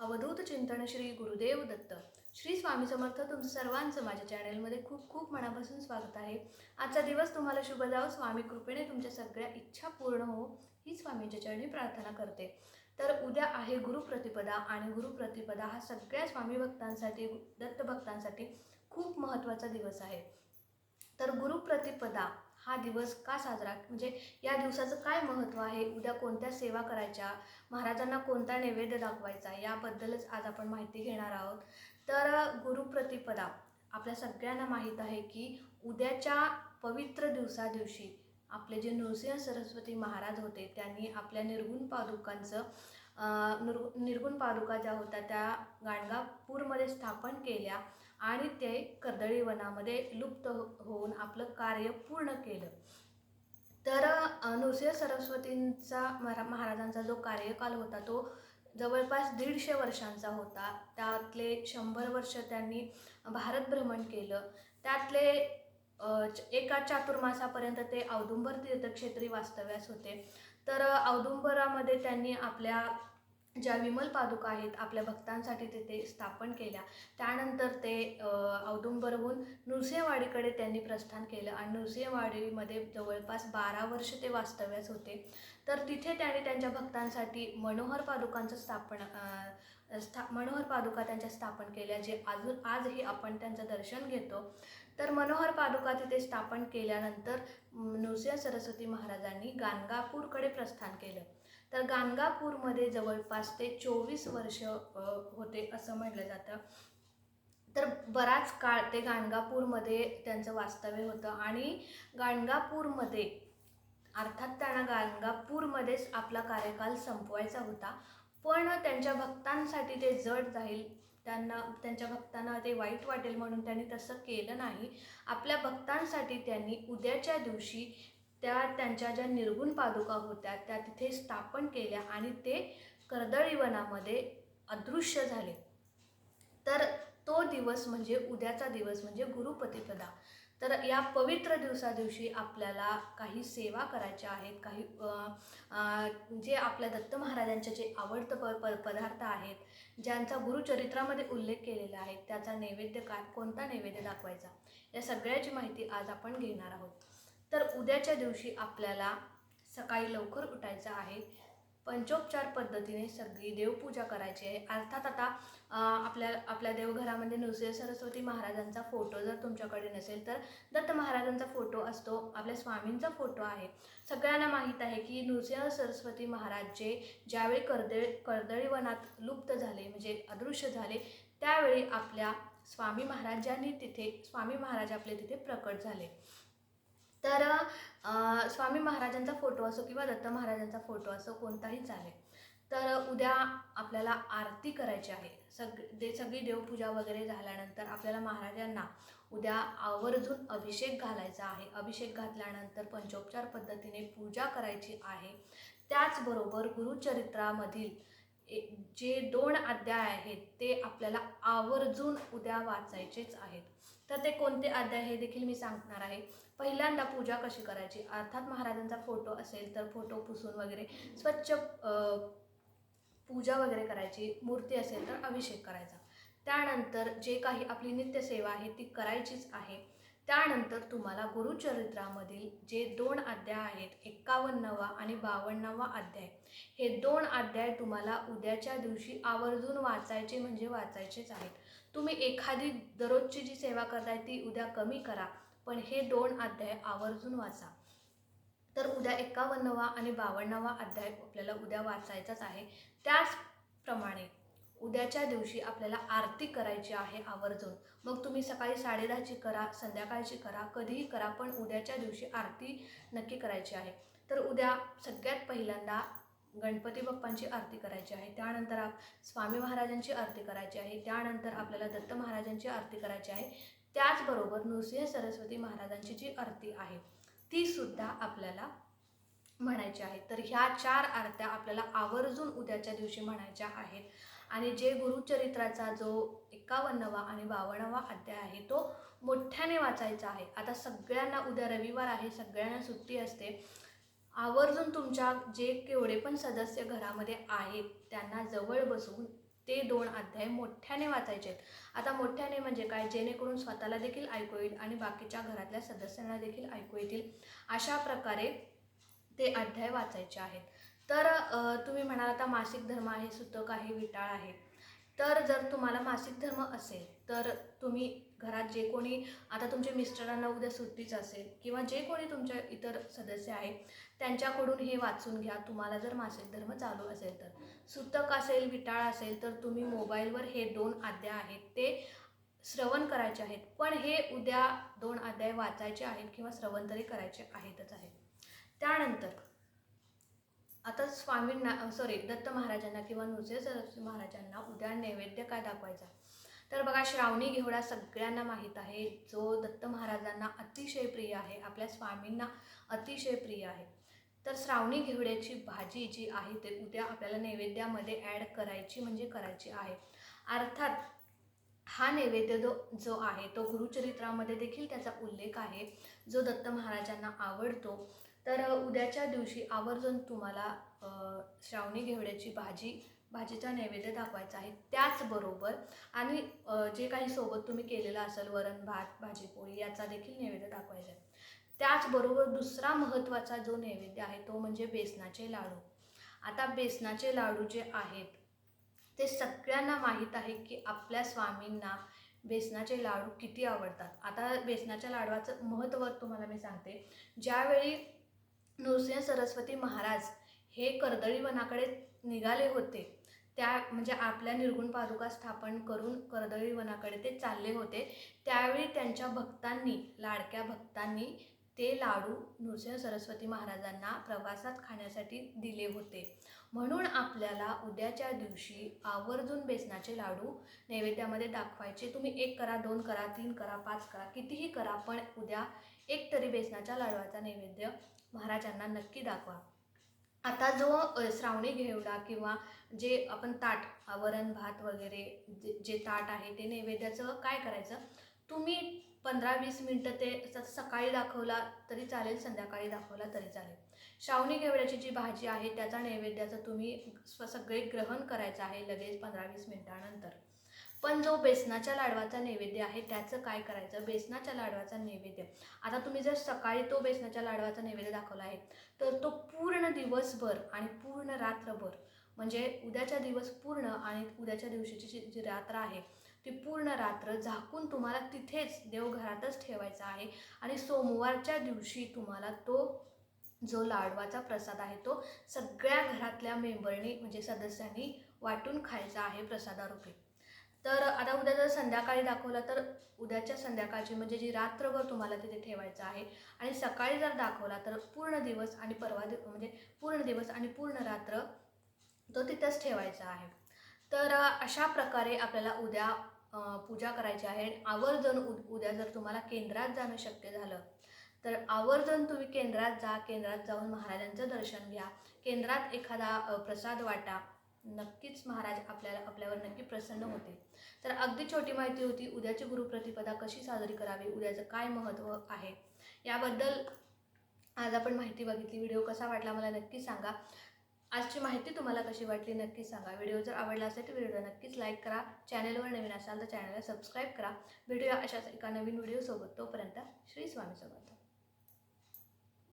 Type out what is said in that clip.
अवधूत चिंतन श्री गुरुदेव दत्त. श्री स्वामी समर्थ तुमचं सर्वांचं माझ्या चॅनलमध्ये खूप खूप मनापासून स्वागत आहे. आजचा दिवस तुम्हाला शुभ जावो. स्वामी कृपेने तुमच्या सगळ्या इच्छा पूर्ण हो ही स्वामींच्या चरणी प्रार्थना करते. तर उद्या आहे गुरुप्रतिपदा आणि गुरुप्रतिपदा हा सगळ्या स्वामी भक्तांसाठी दत्त भक्तांसाठी खूप महत्त्वाचा दिवस आहे. तर गुरुप्रतिपदा हा दिवस का साजरा? म्हणजे या दिवसाचं काय महत्त्व आहे? उद्या कोणत्या सेवा करायच्या? महाराजांना कोणता नैवेद्य दाखवायचा? याबद्दलच आज आपण माहिती घेणार आहोत. तर गुरुप्रतिपदा आपल्या सगळ्यांना माहीत आहे की उद्याच्या पवित्र दिवसा दिवशी आपले जे नृसिंह सरस्वती महाराज होते त्यांनी आपल्या निर्गुण पादुकांचं निर्गुण पादुका ज्या होत्या त्या गाणगापूरमध्ये स्थापन केल्या. आणि ते कर्दळी वनामध्ये लुप्त हो- होऊन आपलं कार्य पूर्ण केलं. तर नृसिंह सरस्वतींचा मरा महाराजांचा जो कार्यकाल होता तो जवळपास दीडशे वर्षांचा होता. त्यातले शंभर वर्ष त्यांनी भारत भ्रमण केलं. त्यातले च- एका चातुर्मासापर्यंत ते औदुंबर तीर्थक्षेत्री वास्तव्यास होते. तर औदुंबरामध्ये त्यांनी आपल्या ज्या विमल पादुका आहेत आपल्या भक्तांसाठी तिथे स्थापन केल्या. त्यानंतर ते औदुंबरहून नृसिंहवाडीकडे त्यांनी प्रस्थान केलं आणि नृसिंहवाडीमध्ये जवळपास बारा वर्ष ते वास्तव्यास होते. तर तिथे त्यांनी त्यांच्या भक्तांसाठी मनोहर पादुकांचं स्थापन स्था मनोहर पादुका त्यांच्या स्थापन केल्या जे अजून आजही आपण त्यांचं दर्शन घेतो. तर मनोहर पादुका तिथे स्थापन केल्यानंतर नृसिंह सरस्वती महाराजांनी गाणगापूरकडे प्रस्थान केलं. तर गाणगापूरमध्ये जवळपास ते चोवीस वर्ष होते असं म्हटलं जातं. तर बराच काळ ते गाणगापूरमध्ये त्यांचं वास्तव्य होतं आणि गाणगापूरमध्ये अर्थात त्यांना गाणगापूरमध्येच आपला कार्यकाल संपवायचा होता. पण त्यांच्या भक्तांसाठी ते जड जाईल त्यांना त्यांच्या भक्तांना ते वाईट वाटेल म्हणून त्यांनी तसं केलं नाही. आपल्या भक्तांसाठी त्यांनी उद्याच्या दिवशी त्या त्यांच्या ज्या निर्गुण पादुका होत्या त्या तिथे स्थापन केल्या आणि ते कर्दळीवनामध्ये अदृश्य झाले. तर तो दिवस म्हणजे उद्याचा दिवस म्हणजे गुरुपतिपदा. तर या पवित्र दिवसा दिवशी आपल्याला काही सेवा करायच्या आहेत काही जे आपल्या दत्त महाराजांचे जे आवडतं प प पदार्थ आहेत ज्यांचा गुरुचरित्रामध्ये उल्लेख केलेला आहे त्याचा नैवेद्य काय कोणता नैवेद्य दाखवायचा या सगळ्याची माहिती आज आपण घेणार आहोत. तर उद्याच्या दिवशी आपल्याला सकाळी लवकर उठायचं आहे पंचोपचार पद्धतीने सगळी देवपूजा करायची आहे. अर्थात आता आपल्या आपल्या देवघरामध्ये नृसिंह सरस्वती महाराजांचा फोटो जर तुमच्याकडे नसेल तर दत्त महाराजांचा फोटो असतो आपल्या स्वामींचा फोटो आहे. सगळ्यांना माहीत आहे की नृसिंह सरस्वती महाराज जे ज्यावेळी कर्दळ कर्दळीवनात लुप्त झाले म्हणजे अदृश्य झाले त्यावेळी आपल्या स्वामी महाराजांनी तिथे स्वामी महाराज आपले तिथे प्रकट झाले. तर स्वामी महाराजांचा फोटो असो किंवा दत्त महाराजांचा फोटो असो कोणताही चालेल. तर उद्या आपल्याला आरती करायची आहे. सग दे सगळी देवपूजा वगैरे झाल्यानंतर आपल्याला महाराजांना उद्या आवर्जून अभिषेक घालायचा आहे. अभिषेक घातल्यानंतर पंचोपचार पद्धतीने पूजा करायची आहे. त्याचबरोबर गुरुचरित्रामधील ए- जे दोन अध्याय आहेत ते आपल्याला आवर्जून उद्या वाचायचेच आहेत. तर ते कोणते अध्याय हे देखील मी सांगणार आहे. पहिल्यांदा पूजा कशी करायची? अर्थात महाराजांचा फोटो असेल तर फोटो पुसून वगैरे स्वच्छ पूजा वगैरे करायची मूर्ती असेल तर अभिषेक करायचा. त्यानंतर जे काही आपली नित्यसेवा आहे ती करायचीच आहे. त्यानंतर तुम्हाला गुरुचरित्रामधील जे दोन अध्याय आहेत एक्कावन्नवा आणि बावन्नावा अध्याय हे दोन अध्याय तुम्हाला उद्याच्या दिवशी आवर्जून वाचायचे म्हणजे वाचायचेच आहेत. तुम्ही एखादी दररोजची जी सेवा करताय ती उद्या कमी करा. पण हे दोन अध्याय आवर्जून वाचा. तर उद्या एकावन्नवा आणि बावन्नावा अध्याय आपल्याला उद्या वाचायचाच आहे. त्याचप्रमाणे उद्याच्या दिवशी आपल्याला आरती करायची आहे आवर्जून. मग तुम्ही सकाळी साडेदहाची करा संध्याकाळची करा कधीही करा पण उद्याच्या दिवशी आरती नक्की करायची आहे. तर उद्या सगळ्यात पहिल्यांदा गणपती बाप्पांची आरती करायची आहे. त्यानंतर आप स्वामी महाराजांची आरती करायची आहे. त्यानंतर आपल्याला दत्त महाराजांची आरती करायची आहे. त्याचबरोबर नृसिंह सरस्वती महाराजांची जी आरती आहे ती सुद्धा आपल्याला म्हणायची आहे. तर ह्या चार आरत्या आपल्याला आवर्जून उद्याच्या दिवशी म्हणायच्या आहेत. आणि जे गुरुचरित्राचा जो एकावन्नवा आणि बावन्नवा अध्याय आहे तो मोठ्याने वाचायचा आहे. आता सगळ्यांना उद्या रविवार आहे सगळ्यांना सुट्टी असते. आवर्जून तुमच्या जे केवढे पण सदस्य घरामध्ये आहेत त्यांना जवळ बसवून ते दोन अध्याय मोठ्याने वाचायचे आहेत आता मोठ्याने म्हणजे काय? जेणेकरून स्वतःला देखील ऐकू येईल आणि बाकीच्या घरातल्या सदस्यांना देखील ऐकू येतील अशा प्रकारे ते अध्याय वाचायचे आहेत. तर तुम्ही म्हणाल आता मासिक धर्म आहे सुतक आहे विटाळ आहे. तर जर तुम्हाला मासिक धर्म असेल तर तुम्ही घरात जे कोणी आता तुमच्या मिस्टरांना उद्या सुट्टीच असेल किंवा जे कोणी तुमच्या इतर सदस्य आहेत त्यांच्याकडून हे वाचून घ्या. तुम्हाला जर मासिक धर्म चालू असेल तर. सुतक असेल विटाळ असेल तर तुम्ही मोबाईलवर हे दोन अध्याय आहेत ते श्रवण करायचे आहेत. पण हे उद्या दोन अध्याय वाचायचे आहेत किंवा श्रवण तरी करायचे आहेतच आहेत. त्यानंतर आता स्वामींना सॉरी दत्त महाराजांना किंवा नृसिंह सरस्वती महाराजांना उद्या नैवेद्य काय दाखवायचा? तर बघा श्रावणी घेवडा सगळ्यांना माहीत आहे. जो दत्त महाराजांना अतिशय प्रिय आहे आपल्या स्वामींना अतिशय प्रिय आहे. तर श्रावणी घेवड्याची भाजी जी आहे ते उद्या आपल्याला नैवेद्यामध्ये ॲड करायची म्हणजे करायची आहे. अर्थात हा नैवेद्य जो जो आहे तो गुरुचरित्रामध्ये देखील त्याचा उल्लेख आहे. जो दत्त महाराजांना आवडतो तर उद्याच्या दिवशी आवर्जून तुम्हाला श्रावणी घेवड्याची भाजी भाजीचा नैवेद्य दाखवायचा आहे. त्याचबरोबर आणि जे काही सोबत तुम्ही केलेलं असेल वरण भात भाजी पोळी याचा देखील नैवेद्य दाखवायचा आहे. त्याचबरोबर दुसरा महत्त्वाचा जो नैवेद्य आहे तो म्हणजे बेसनाचे लाडू. आता बेसनाचे लाडू जे आहेत ते सगळ्यांना माहीत आहे की आपल्या स्वामींना बेसनाचे लाडू किती आवडतात. आता बेसनाच्या लाडवाचं महत्त्व तुम्हाला मी सांगते. ज्यावेळी नृसिंह सरस्वती महाराज हे कर्दळी वनाकडे निघाले होते. त्या म्हणजे आपल्या निर्गुण पादुका स्थापन करून कर्दळी वनाकडे ते चालले होते. त्यावेळी त्यांच्या भक्तांनी लाडक्या भक्तांनी ते लाडू नृसिंह सरस्वती महाराजांना प्रवासात खाण्यासाठी दिले होते. म्हणून आपल्याला उद्याच्या दिवशी आवर्जून बेसनाचे लाडू नैवेद्यामध्ये दाखवायचे. तुम्ही एक करा दोन करा तीन करा पाच करा कितीही करा पण उद्या एक तरी बेसनाच्या लाडवाचा नैवेद्य महाराजांना नक्की दाखवा. आता जो श्रावणी घेवडा किंवा जे आपण ताट वरण भात वगैरे जे जे ताट आहे ते नैवेद्याचं काय करायचं? तुम्ही पंधरा वीस मिनटं ते स- सकाळी दाखवला तरी चालेल संध्याकाळी दाखवला तरी चालेल. श्रावणी घेवड्याची जी भाजी आहे त्याचा नैवेद्याचं तुम्ही स्व सगळे ग्रहण करायचं आहे लगेच पंधरा वीस मिनटानंतर. पण जो बेसनाच्या लाडवाचा नैवेद्य आहे त्याचं काय करायचं? बेसनाच्या लाडवाचा नैवेद्य. आता तुम्ही जर सकाळी तो बेसनाच्या लाडवाचा नैवेद्य दाखवला आहे तर तो पूर्ण दिवसभर आणि पूर्ण रात्रभर म्हणजे उद्याच्या दिवस पूर्ण आणि उद्याच्या दिवशीची जी जी रात्र आहे ती पूर्ण रात्र झाकून तुम्हाला तिथेच देवघरातच ठेवायचा आहे आणि सोमवारच्या दिवशी तुम्हाला तो जो लाडवाचा प्रसाद आहे तो सगळ्या घरातल्या मेंबरनी म्हणजे सदस्यांनी वाटून खायचा आहे प्रसादारूपी. तर आता उद्या जर संध्याकाळी दाखवलं तर उद्याच्या संध्याकाळची म्हणजे जी रात्रभर तुम्हाला तिथे ठेवायचं आहे आणि सकाळी जर दाखवला तर पूर्ण दिवस आणि परवा दिव म्हणजे पूर्ण दिवस आणि पूर्ण रात्र तो तिथंच ठेवायचा आहे. तर अशा प्रकारे आपल्याला उद्या पूजा करायची आहे. आवर्जून उ उद्या जर तुम्हाला केंद्रात जाणं शक्य झालं तर आवर्जून तुम्ही केंद्रात जा. केंद्रात जाऊन महाराजांचं दर्शन घ्या. केंद्रात एखादा प्रसाद वाटा. नक्कीच महाराज आपल्याला आपल्यावर नक्की प्रसन्न होते. तर अगदी छोटी माहिती होती उद्याची गुरुप्रतिपदा कशी साजरी करावी उद्याचं काय महत्त्व आहे? याबद्दल आज आपण माहिती बघितली व्हिडिओ कसा वाटला मला नक्की सांगा. आजची माहिती तुम्हाला कशी वाटली नक्की सांगा. व्हिडिओ जर आवडला असेल तर व्हिडिओला नक्कीच लाईक करा. चॅनलवर नवीन असाल तर चॅनलला सबस्क्राईब करा. व्हिडिओ अशाच एका नवीन व्हिडिओसोबत. तोपर्यंत श्री स्वामी